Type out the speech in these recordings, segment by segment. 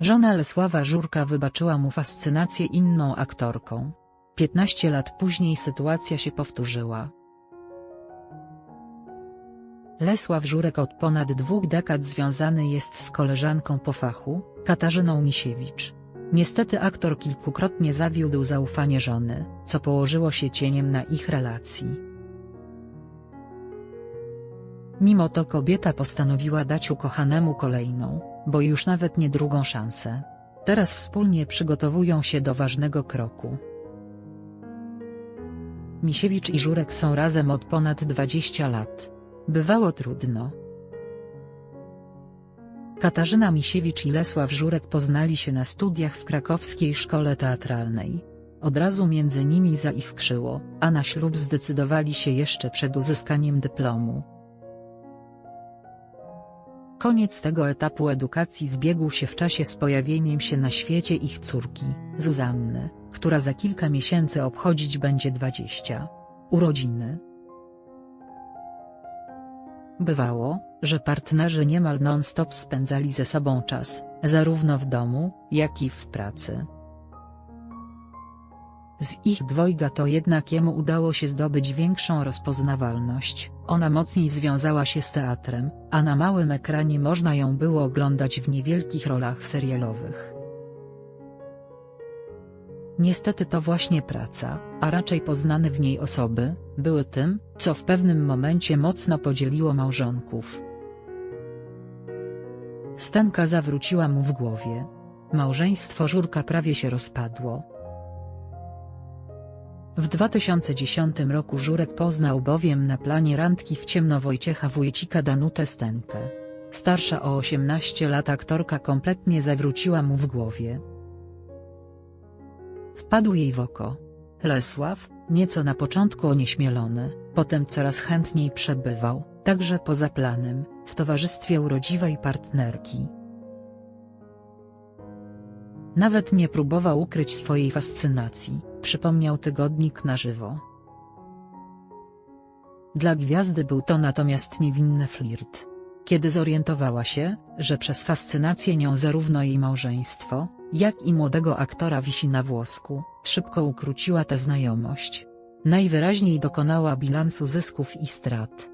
Żona Lesława Żurka wybaczyła mu fascynację inną aktorką. 15 lat później sytuacja się powtórzyła. Lesław Żurek od ponad dwóch dekad związany jest z koleżanką po fachu, Katarzyną Misiewicz. Niestety aktor kilkukrotnie zawiódł zaufanie żony, co położyło się cieniem na ich relacji. Mimo to kobieta postanowiła dać ukochanemu kolejną, bo już nawet nie drugą szansę. Teraz wspólnie przygotowują się do ważnego kroku. Misiewicz i Żurek są razem od ponad 20 lat. Bywało trudno. Katarzyna Misiewicz i Lesław Żurek poznali się na studiach w krakowskiej szkole teatralnej. Od razu między nimi zaiskrzyło, a na ślub zdecydowali się jeszcze przed uzyskaniem dyplomu. Koniec tego etapu edukacji zbiegł się w czasie z pojawieniem się na świecie ich córki, Zuzanny, która za kilka miesięcy obchodzić będzie 20. urodziny. Bywało, że partnerzy niemal non-stop spędzali ze sobą czas, zarówno w domu, jak i w pracy. Z ich dwojga to jednak jemu udało się zdobyć większą rozpoznawalność, ona mocniej związała się z teatrem, a na małym ekranie można ją było oglądać w niewielkich rolach serialowych. Niestety to właśnie praca, a raczej poznane w niej osoby, były tym, co w pewnym momencie mocno podzieliło małżonków. Stenka zawróciła mu w głowie. Małżeństwo Żurka prawie się rozpadło. W 2010 roku Żurek poznał bowiem na planie randki w ciemno Wojciecha Wójcika Danutę Stenkę. Starsza o 18 lat aktorka kompletnie zawróciła mu w głowie. Wpadł jej w oko. Lesław, nieco na początku onieśmielony, potem coraz chętniej przebywał, także poza planem, w towarzystwie urodziwej partnerki. Nawet nie próbował ukryć swojej fascynacji, przypomniał tygodnik na żywo. Dla gwiazdy był to natomiast niewinny flirt. Kiedy zorientowała się, że przez fascynację nią zarówno jej małżeństwo, jak i młodego aktora wisi na włosku, szybko ukróciła tę znajomość. Najwyraźniej dokonała bilansu zysków i strat.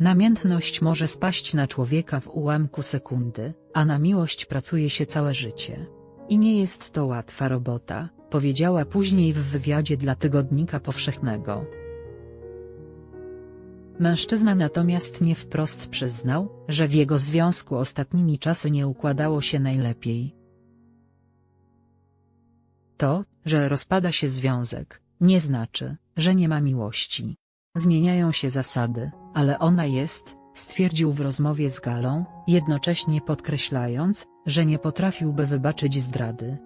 Namiętność może spaść na człowieka w ułamku sekundy, a na miłość pracuje się całe życie. I nie jest to łatwa robota, powiedziała później w wywiadzie dla Tygodnika Powszechnego. Mężczyzna natomiast nie wprost przyznał, że w jego związku ostatnimi czasy nie układało się najlepiej. To, że rozpada się związek, nie znaczy, że nie ma miłości. Zmieniają się zasady, ale ona jest, stwierdził w rozmowie z Galą, jednocześnie podkreślając, że nie potrafiłby wybaczyć zdrady.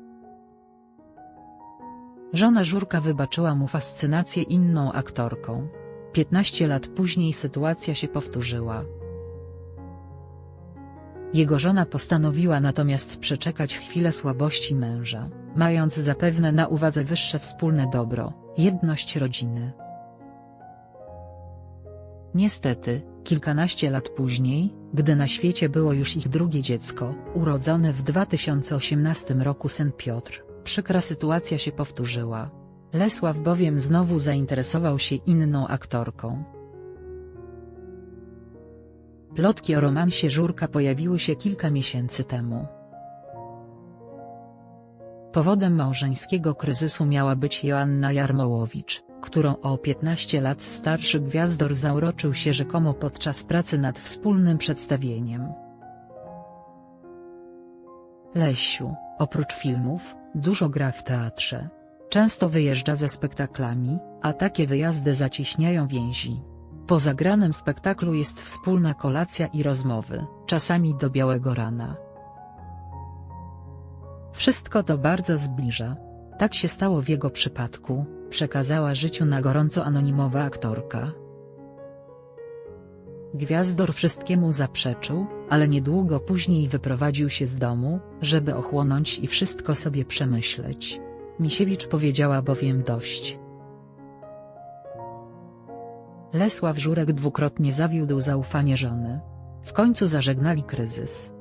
Żona Żurka wybaczyła mu fascynację inną aktorką. 15 lat później sytuacja się powtórzyła. Jego żona postanowiła natomiast przeczekać chwilę słabości męża, mając zapewne na uwadze wyższe wspólne dobro, jedność rodziny. Niestety, kilkanaście lat później, gdy na świecie było już ich drugie dziecko, urodzony w 2018 roku syn Piotr, przykra sytuacja się powtórzyła. Lesław bowiem znowu zainteresował się inną aktorką. Plotki o romansie Żurka pojawiły się kilka miesięcy temu. Powodem małżeńskiego kryzysu miała być Joanna Jarmołowicz, którą o 15 lat starszy gwiazdor zauroczył się rzekomo podczas pracy nad wspólnym przedstawieniem. Lesiu, oprócz filmów, dużo gra w teatrze. Często wyjeżdża ze spektaklami, a takie wyjazdy zacieśniają więzi. Po zagranym spektaklu jest wspólna kolacja i rozmowy, czasami do białego rana. Wszystko to bardzo zbliża. Tak się stało w jego przypadku, przekazała życiu na gorąco anonimowa aktorka. Gwiazdor wszystkiemu zaprzeczył, ale niedługo później wyprowadził się z domu, żeby ochłonąć i wszystko sobie przemyśleć. Misiewicz powiedziała bowiem dość. Lesław Żurek dwukrotnie zawiódł zaufanie żony. W końcu zażegnali kryzys.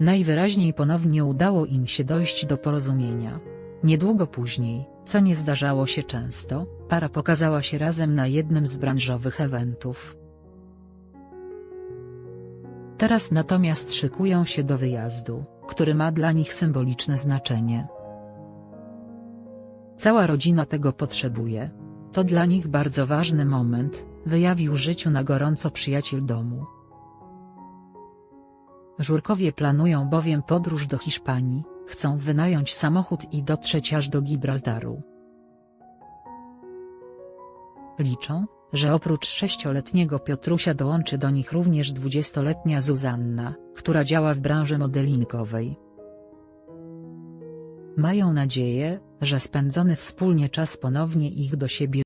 Najwyraźniej ponownie udało im się dojść do porozumienia. Niedługo później, co nie zdarzało się często, para pokazała się razem na jednym z branżowych eventów. Teraz natomiast szykują się do wyjazdu, który ma dla nich symboliczne znaczenie. Cała rodzina tego potrzebuje. To dla nich bardzo ważny moment, wyjawił życiu na gorąco przyjaciel domu. Żurkowie planują bowiem podróż do Hiszpanii, chcą wynająć samochód i dotrzeć aż do Gibraltaru. Liczą, że oprócz sześcioletniego Piotrusia dołączy do nich również dwudziestoletnia Zuzanna, która działa w branży modelingowej. Mają nadzieję, że spędzony wspólnie czas ponownie ich do siebie